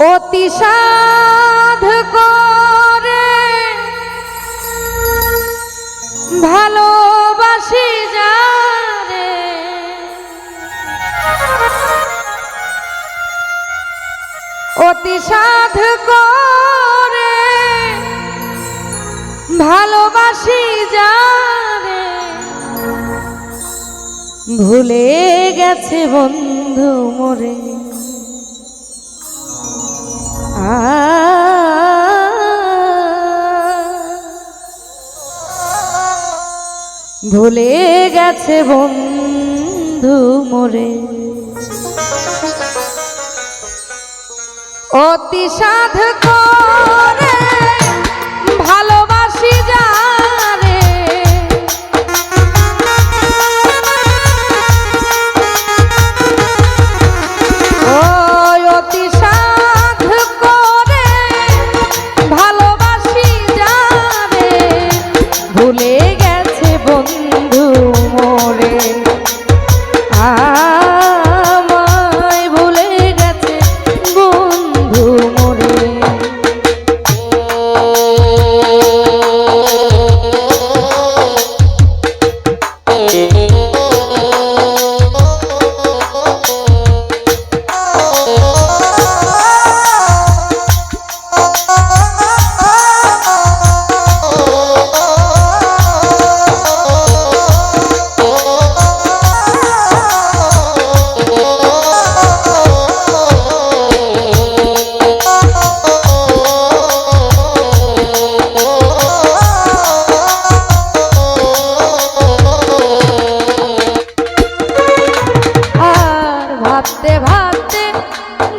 অতি সাধ করে। ভালোবাসি যারে। অতি সাধ করে। ভালোবাসি যারে। ভুলে গেছে বন্ধু মোরে। ভুলে গেছে বন্ধু মোরে। অতি সাধ ভালোবাসি অতি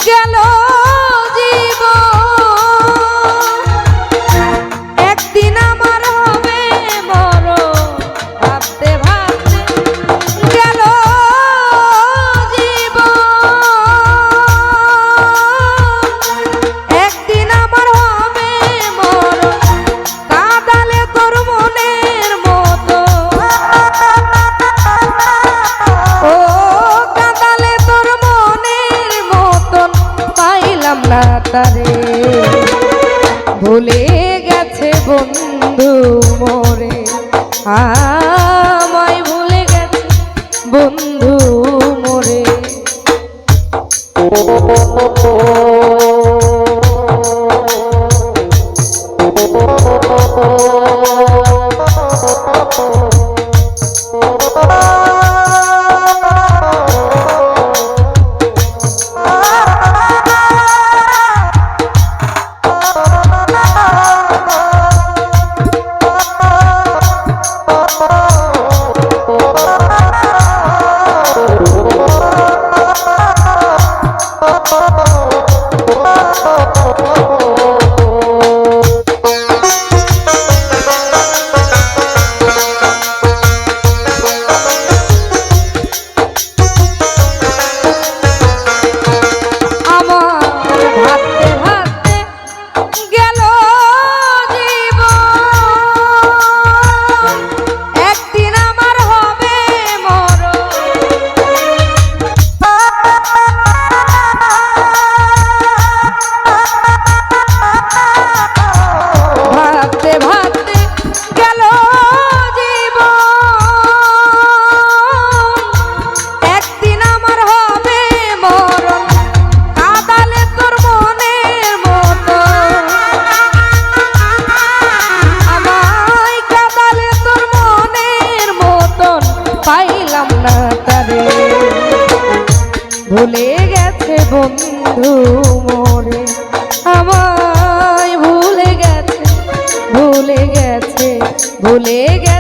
Dígalo. পাইলাম তারে ভুলে গেছে বন্ধু মোরে। আমায় ভুলে গেছে বন্ধু মোরে। আমার বন্ধু মোরে আমায় ভুলে গেছে ভুলে গেছে ভুলে গেছে।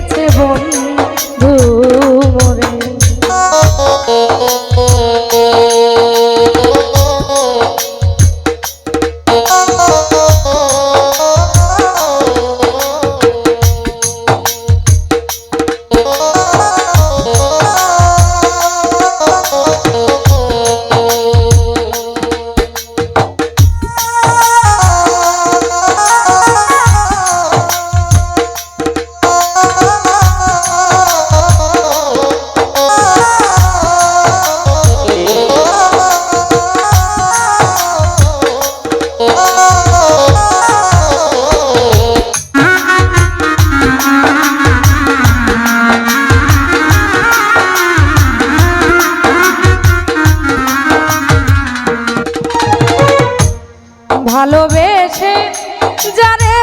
ভালোবেসে যারে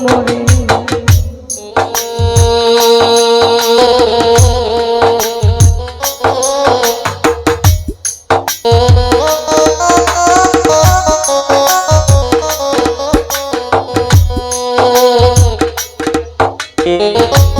মোরে ভালোবেসে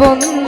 বন্ধু